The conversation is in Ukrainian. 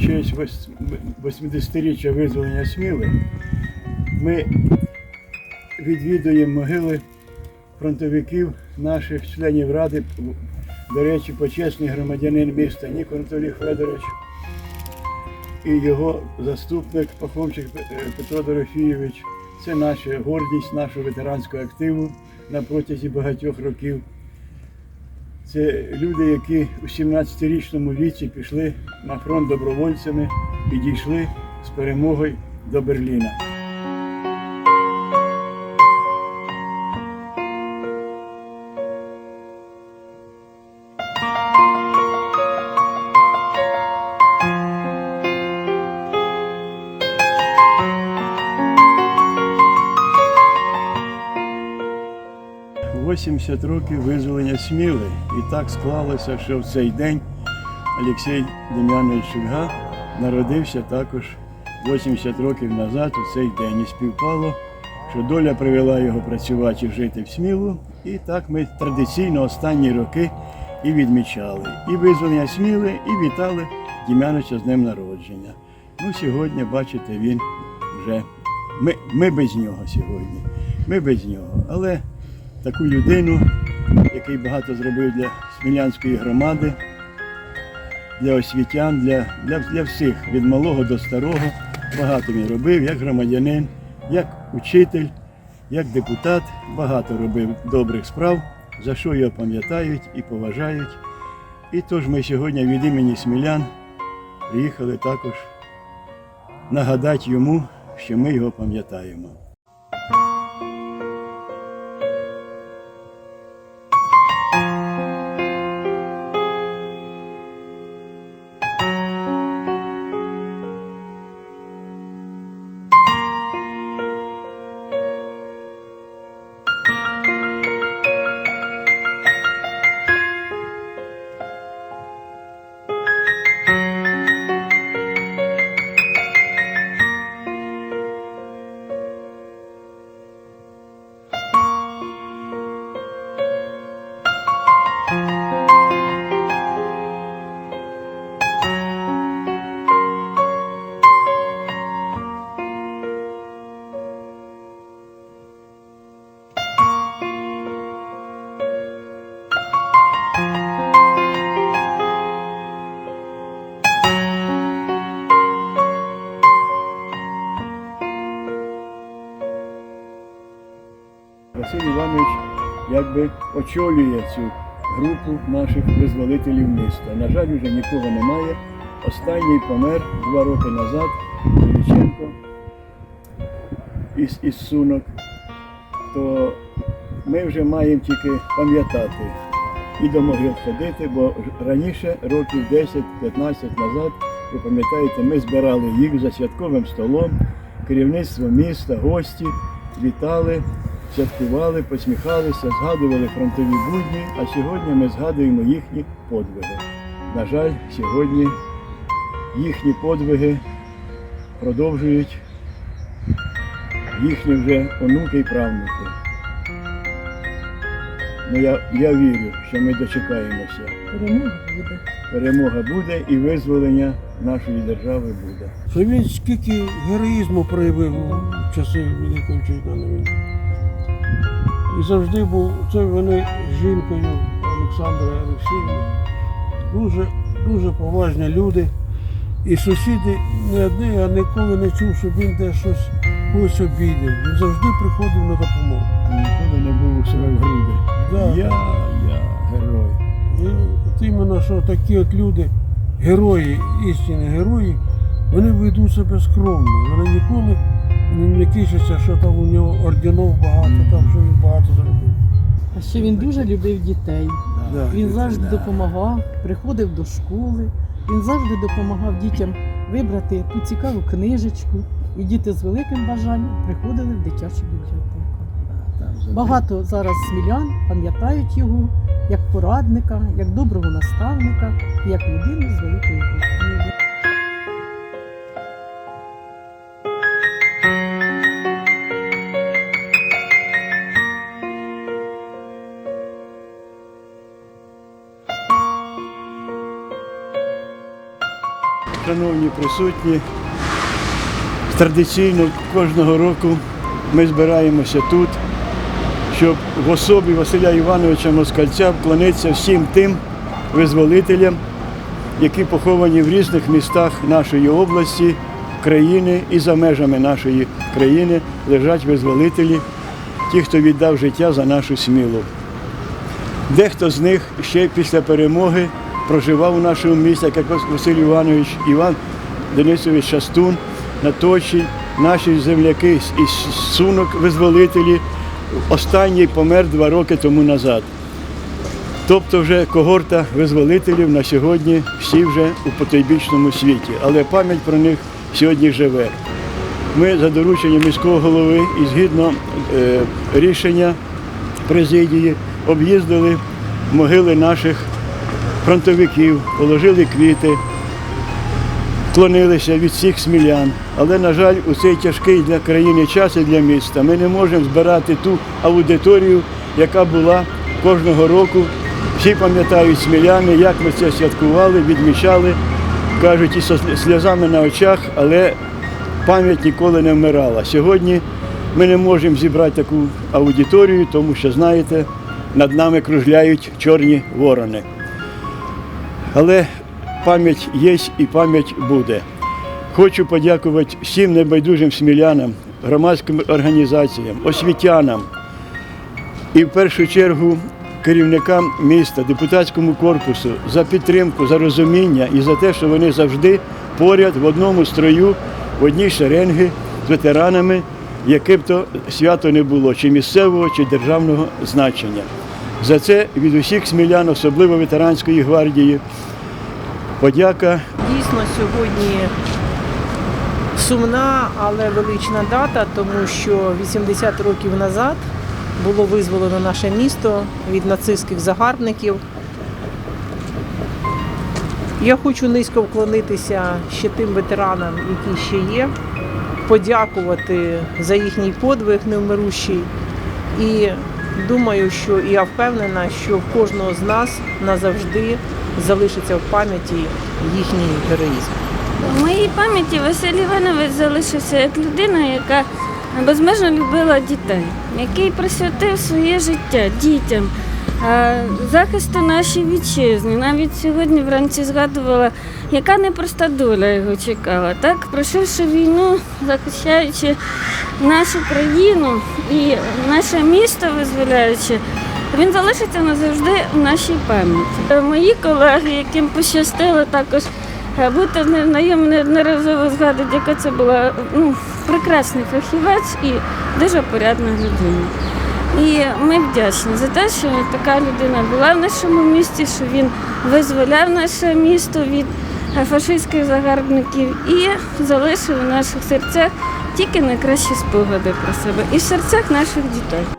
честь 80-річчя визволення Сміли ми відвідуємо могили фронтовиків, наших членів ради. До речі, почесний громадянин міста Нікон Анатолій Федорович і його заступник Пахомчик е, Петро Дорофійович. Це наша гордість нашого ветеранського активу на протязі багатьох років. Це люди, які у 17-річному віці пішли на фронт добровольцями і дійшли з перемогою до Берліна. – 80 років визволення Сміли. І так склалося, що в цей день Олексій Дем'янович Шульга народився також 80 років назад у цей день. І співпало, що доля привела його працювати і жити в Смілу. І так ми традиційно останні роки і відмічали. І визволення Сміли, і вітали Дем'яновича з днем народження. Ну, сьогодні, бачите, він вже. Ми, ми без нього сьогодні. Ми без нього. Але таку людину, який багато зробив для Смілянської громади, для освітян, для, для, для всіх, від малого до старого. Багато він робив, як громадянин, як учитель, як депутат. Багато робив добрих справ, за що його пам'ятають і поважають. І тож ми сьогодні від імені смілян приїхали також нагадати йому, що ми його пам'ятаємо. Іванович якби очолює цю групу наших визволителів міста. На жаль, вже нікого немає. Останній помер два роки назад Величенко із, із сунок. То ми вже маємо тільки пам'ятати і до могил ходити, бо раніше, років 10-15 назад, ви пам'ятаєте, ми збирали їх за святковим столом, керівництво міста, гості, вітали, святкували, посміхалися, згадували фронтові будні, а сьогодні ми згадуємо їхні подвиги. На жаль, сьогодні їхні подвиги продовжують їхні вже онуки і правнуки. Ну, я, я вірю, що ми дочекаємося. Перемога буде. Перемога буде і визволення нашої держави буде. Що він скільки героїзму проявив у часи Великої Вітчизняної війни. І завжди був це вони з жінкою Олександрою Олексіївною. Дуже, дуже поважні люди. І сусіди не одні, а ніколи не чув, щоб він де щось когось обідав. Він завжди приходив на допомогу. Ніколи не був у себе в груди. Да. Я, я герой. І от іменно, що такі от люди, герої, істинні герої, вони ведуть себе скромно. Вони ніколи не, не тішаться, що там у нього орденів багато, там що він багато зробив. А ще він дуже любив дітей. Да. Він завжди Да. допомагав, приходив до школи. Він завжди допомагав дітям вибрати ту цікаву книжечку. І діти з великим бажанням приходили в дитячу бібліотеку. Багато зараз смілян пам'ятають його як порадника, як доброго наставника, як людину з великої культури. Шановні присутні, традиційно кожного року ми збираємося тут, щоб в особі Василя Івановича Москальця вклонитися всім тим визволителям, які поховані в різних містах нашої області, країни і за межами нашої країни лежать визволителі, ті, хто віддав життя за нашу смілу. Дехто з них ще після перемоги проживав у нашому місті, як Василь Іванович, Іван Денисович Шастун, Наточий, наші земляки із сунок визволителі. Останній помер два роки тому назад. Тобто вже когорта визволителів на сьогодні всі вже у потойбічному світі, але пам'ять про них сьогодні живе. Ми за дорученням міського голови і згідно е, рішення президії об'їздили могили наших фронтовиків, положили квіти, вклонилися від всіх смілян. Але, на жаль, у цей тяжкий для країни час і для міста ми не можемо збирати ту аудиторію, яка була кожного року. Всі пам'ятають сміляни, як ми це святкували, відмічали, кажуть, і зі сльозами на очах, але пам'ять ніколи не вмирала. Сьогодні ми не можемо зібрати таку аудиторію, тому що, знаєте, над нами кружляють чорні ворони. Але пам'ять є і пам'ять буде. Хочу подякувати всім небайдужим смілянам, громадським організаціям, освітянам і в першу чергу керівникам міста, депутатському корпусу за підтримку, за розуміння і за те, що вони завжди поряд в одному строю, в одній шеренги з ветеранами, яке б то свято не було, чи місцевого, чи державного значення. За це від усіх смілян, особливо ветеранської гвардії, подяка Дійсно, сьогодні сумна, але велична дата, тому що 80 років назад було визволено наше місто від нацистських загарбників. Я хочу низько вклонитися ще тим ветеранам, які ще є, подякувати за їхній подвиг невмирущий. І думаю, що я впевнена, що в кожного з нас назавжди залишиться в пам'яті їхній героїзм. В моїй пам'яті Василь Іванович залишився як людина, яка безмежно любила дітей, який присвятив своє життя дітям, захисту нашої вітчизни. Навіть сьогодні вранці згадувала, яка непроста доля його чекала. Так, пройшовши війну, захищаючи нашу країну і наше місто визволяючи, він залишиться назавжди в нашій пам'яті. Е, Мої колеги, яким пощастило також е, бути знайомі неодноразово згадують, яка це була ну, прекрасний фахівець і дуже порядна людина. І ми вдячні за те, що така людина була в нашому місті, що він визволяв наше місто від е, фашистських загарбників і залишив у наших серцях тільки найкращі спогади про себе і в серцях наших дітей.